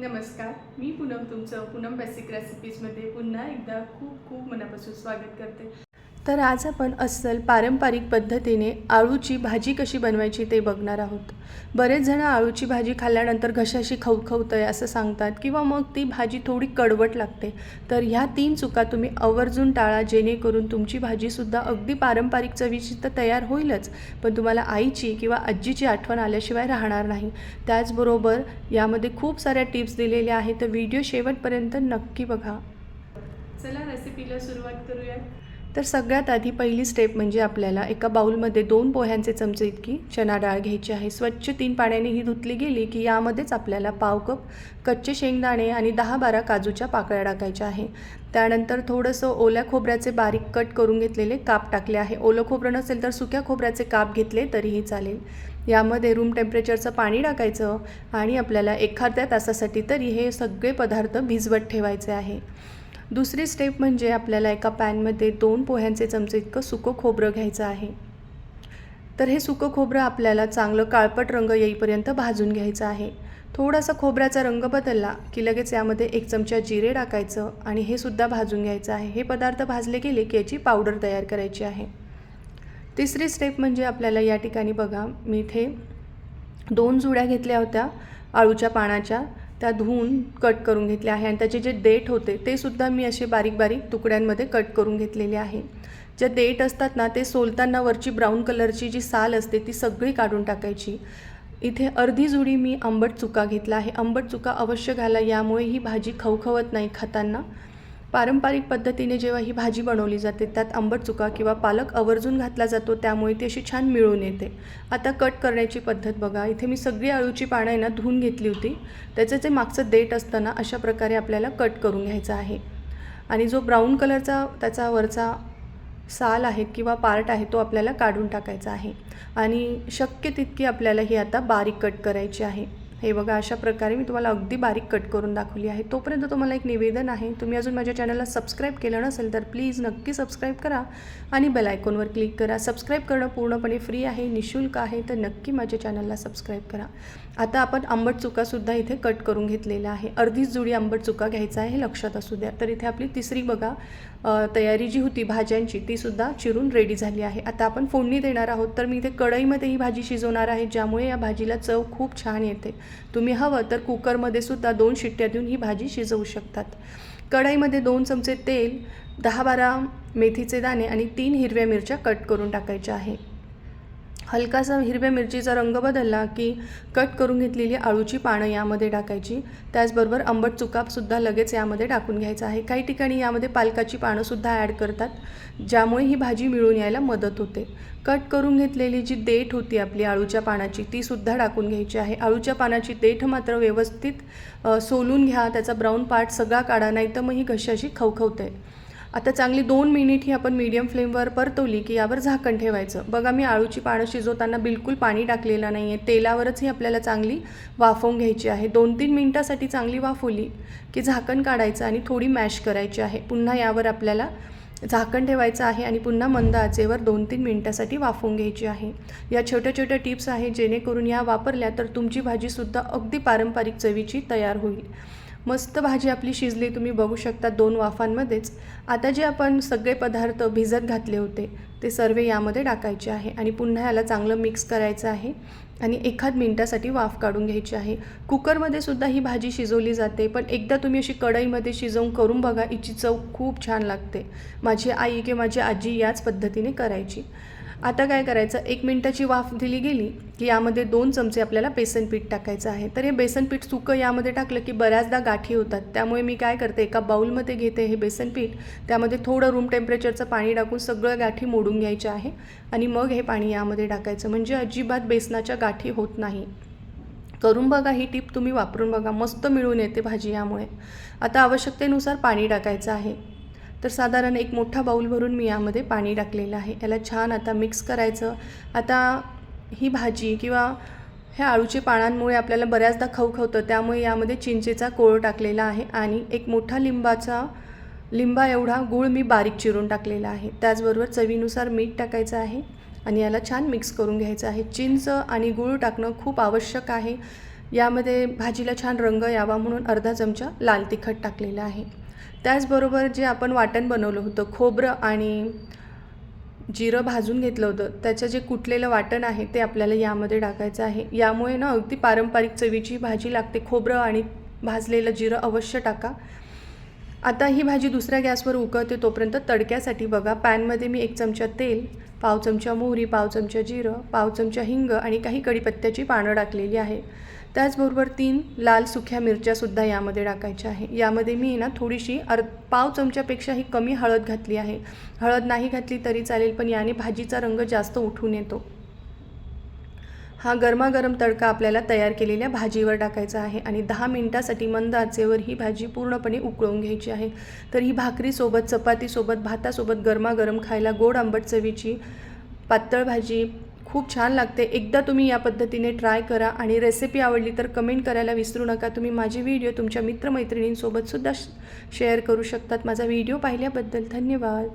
नमस्कार मी पूनम तुमचं पूनम बेसिक रेसिपीजमध्ये पुन्हा एकदा खूप खूप मनापासून स्वागत करते. तर आज आपण अस्सल पारंपरिक पद्धतीने आळूची भाजी कशी बनवायची ते बघणार आहोत. बरेच जण आळूची भाजी खाल्ल्यानंतर घशाशी खवखवतं आहे असं सांगतात किंवा मग ती भाजी थोडी कडवट लागते. तर ह्या तीन चुका तुम्ही आवर्जून टाळा जेणेकरून तुमची भाजीसुद्धा अगदी पारंपरिक चवीची तर तयार होईलच पण तुम्हाला आईची किंवा आजीची आठवण आल्याशिवाय राहणार नाही. त्याचबरोबर यामध्ये खूप साऱ्या टिप्स दिलेल्या आहेत तर व्हिडिओ शेवटपर्यंत नक्की बघा. चला रेसिपीला सुरुवात करूया तर सगळ्यात आधी पहिली स्टेप म्हणजे आपल्याला एका बाऊलमध्ये दोन पोह्यांचे चमचे इतकी चना डाळ घ्यायची आहे. स्वच्छ तीन पाण्याने ही धुतली गेली की यामध्येच आपल्याला पाव कप कच्चे शेंगदाणे आणि दहा बारा काजूच्या पाकळ्या टाकायच्या आहे. त्यानंतर थोडंसं ओल्या खोबऱ्याचे बारीक कट करून घेतलेले काप टाकले आहे. ओलं खोबरं नसेल तर सुक्या खोबऱ्याचे काप घेतले तरीही चालेल. यामध्ये रूम टेम्परेचरचं पाणी टाकायचं आणि आपल्याला एखाद्या तासासाठी तरी हे सगळे पदार्थ भिजवत ठेवायचे आहे. दुसरी स्टेप म्हणजे आपल्याला एका पॅनमध्ये दोन पोह्यांचे चमचे इतकं सुकं खोबरं घ्यायचं आहे. तर हे सुकं खोबरं आपल्याला चांगलं काळपट रंग येईपर्यंत भाजून घ्यायचं आहे. थोडासा खोबऱ्याचा रंग बदलला की लगेच यामध्ये एक चमचा जिरे टाकायचं आणि हे सुद्धा भाजून घ्यायचं आहे. हे पदार्थ भाजले गेले की याची पावडर तयार करायची आहे. तिसरी स्टेप म्हणजे आपल्याला या ठिकाणी बघा मी इथे दोन जुड्या घेतल्या होत्या आळूच्या पानाच्या. त्या धुवून कट करून घेतल्या आहे. आणि त्याचे जे देठ होते ते सुद्धा मी असे बारीक बारीक तुकड्यांमध्ये कट करून घेतलेले आहे. ज्या देठ असतात ना ते सोलताना वरची ब्राऊन कलरची जी साल असते ती सगळी काढून टाकायची. इथे अर्धी जुडी मी आंबट चुका घेतला आहे. आंबट चुका अवश्य घाला यामुळे ही भाजी खवखवत नाही खाताना. पारंपरिक पद्धतीने जेव्हा ही भाजी बनवली जाते त्यात आंबट चुका किंवा पालक आवर्जून घातला जातो त्यामुळे ती अशी छान मिळून येते. आता कट करण्याची पद्धत बघा. इथे मी सगळी आळूची पानं आहे ना धुवून घेतली होती. त्याचं जे मागचं देठ असतं ना अशा प्रकारे आपल्याला कट करून घ्यायचं आहे. आणि जो ब्राऊन कलरचा त्याचा वरचा साल आहे किंवा पार्ट आहे तो आपल्याला काढून टाकायचा आहे. आणि शक्य तितकी आपल्याला ही आता बारीक कट करायची आहे. हे बघा अशा प्रकारे मी तुम्हाला अगदी बारीक कट करून दाखवली आहे. तोपर्यंत तुम्हाला एक निवेदन आहे तुम्ही अजून माझ्या चॅनलला सबस्क्राईब केलं नसेल तर प्लीज नक्की सबस्क्राईब करा आणि बेल आयकॉनवर क्लिक करा. सबस्क्राईब करणं पूर्णपणे फ्री आहे निशुल्क आहे तर नक्की माझ्या चॅनलला सबस्क्राईब करा. आता आपण आंबट चुकासुद्धा इथे कट करून घेतलेला आहे. अर्धीच जुडी आंबट चुका घ्यायचा आहे हे लक्षात असू द्या. तर इथे आपली तिसरी बघा तयारी जी होती भाज्यांची तीसुद्धा चिरून रेडी झाली आहे. आता आपण फोडणी देणार आहोत तर मी इथे कढईमध्ये ही भाजी शिजवणार आहे ज्यामुळे या भाजीला चव खूप छान येते. तुम्ही हवं तर कुकरमध्ये सुद्धा दोन शिट्ट्या देऊन ही भाजी शिजवू शकतात. कढईमध्ये दोन चमचे तेल दहा बारा मेथीचे दाणे आणि तीन हिरव्या मिरच्या कट करून टाकायच्या आहे. हलकासा हिरव्या मिरचीचा रंग बदलला की कट करून घेतलेली आळूची पानं यामध्ये टाकायची. त्याचबरोबर आंबट चुकापसुद्धा लगेच यामध्ये टाकून घ्यायचा आहे. काही ठिकाणी यामध्ये पालकाची पानंसुद्धा ॲड करतात ज्यामुळे ही भाजी मिळून यायला मदत होते. कट करून घेतलेली जी देठ होती आपली आळूच्या पानाची तीसुद्धा टाकून घ्यायची आहे. आळूच्या पानाची देठ मात्र व्यवस्थित सोलून घ्या. त्याचा ब्राऊन पार्ट सगळा काढा नाही तर मग ही घशाशी खवखवते. आता चांगली दोन मिनिट ही आपण मीडियम फ्लेमवर परतवली की यावर झाकण ठेवायचं. बघा मी आळूची पानं शिजवताना बिलकुल पाणी टाकलेलं नाही आहे तेलावरच ही आपल्याला चांगली वाफवून घ्यायची आहे. दोन तीन मिनटासाठी चांगली वाफवली की झाकण काढायचं आणि थोडी मॅश करायची आहे. पुन्हा यावर आपल्याला झाकण ठेवायचं आहे आणि पुन्हा मंद आचेवर दोन तीन मिनटासाठी वाफवून घ्यायची आहे. या छोट्या छोट्या टिप्स आहेत जेणेकरून या वापरल्या तर तुमची भाजीसुद्धा अगदी पारंपरिक चवीची तयार होईल. मस्त भाजी आपली शिजली तुम्ही बघू शकता दोन वाफांमध्येच. आता जे आपण सगळे पदार्थ भिजत घातले होते ते सर्व यामध्ये टाकायचे आहे आणि पुन्हा याला चांगलं मिक्स करायचं आहे आणि एखाद मिनटासाठी वाफ काढून घ्यायची आहे. कुकरमध्ये सुद्धा ही भाजी शिजवली जाते पण एकदा तुम्ही अशी कढईमध्ये शिजवून करून बघा हिची चव खूप छान लागते. माझी आई किंवा माझी आजी याच पद्धतीने करायची. आता काय करायचं? एक मिनटाची वाफ दिली गेली की यामध्ये दोन चमचे आपल्याला बेसन पीठ टाकायचं आहे. तर हे बेसन पीठ सुकं यामध्ये टाकलं की बऱ्याचदा गाठी होतात. त्यामुळे मी काय करते? एका बाऊलमध्ये घेते हे बेसन पीठ. त्यामध्ये थोडं रूम टेम्परेचरचं पाणी टाकून सगळं गाठी मोडून घ्यायच्या आहे आणि मग हे पाणी यामध्ये टाकायचं. म्हणजे अजिबात बेसनाच्या गाठी होत नाही. करून बघा ही टीप तुम्ही वापरून बघा. मस्त मिळून येते भाजी यामुळे. आता आवश्यकतेनुसार पाणी टाकायचं आहे. तर साधारण एक मोठा बाऊल भरून मी यामध्ये पाणी टाकलेलं आहे. याला छान आता मिक्स करायचं. आता ही भाजी किंवा ह्या आळूचे पानांमुळे आपल्याला बऱ्याचदा खवखवतं त्यामुळे यामध्ये चिंचेचा कोळ टाकलेला आहे आणि एक मोठा लिंबाचा लिंबा एवढा गूळ मी बारीक चिरून टाकलेला आहे. त्याचबरोबर चवीनुसार मीठ टाकायचं आहे आणि याला छान मिक्स करून घ्यायचं आहे. चिंच आणि गूळ टाकणं खूप आवश्यक आहे. यामध्ये भाजीला छान रंग यावा म्हणून अर्धा चमचा लाल तिखट टाकलेलं आहे. त्याचबरोबर जे आपण वाटण बनवलं होतं खोबरं आणि जिरं भाजून घेतलं होतं त्याचं जे कुटलेलं वाटण आहे ते आपल्याला यामध्ये टाकायचं आहे. यामुळे ना अगदी पारंपरिक चवीची भाजी लागते. खोबरं आणि भाजलेलं जिरं अवश्य टाका. आता ही भाजी दुसऱ्या गॅसवर उकळते तोपर्यंत तडक्यासाठी बघा. पॅनमध्ये मी एक चमचा तेल पाव चमचा मोहरी पाव चमचा जिरं पाव चमचा हिंग आणि काही कढीपत्त्याची पानं टाकलेली आहे. त्याचबरोबर तीन लाल सुक्या मिरच्यासुद्धा यामध्ये टाकायच्या आहे. यामध्ये मी ना थोडीशी अर् पाव चमच्यापेक्षाही कमी हळद घातली आहे. हळद नाही घातली तरी चालेल पण याने भाजीचा रंग जास्त उठून येतो. हा गरमागरम तडका आपल्याला तयार केलेल्या भाजीवर टाकायचा आहे आणि दहा मिनटासाठी मंद आचेवर ही भाजी पूर्णपणे उकळून घ्यायची आहे. तर ही भाकरीसोबत चपातीसोबत भातासोबत गरमागरम खायला गोड आंबट चवीची पातळ भाजी खूप छान लागते. एकदा तुम्ही या पद्धतीने ट्राय करा आणि रेसिपी आवडली तर कमेंट करायला विसरू नका. तुम्ही माझी व्हिडिओ तुमच्या मित्रमैत्रिणींसोबतसुद्धा शेअर करू शकतात. माझा व्हिडिओ पाहिल्याबद्दल धन्यवाद.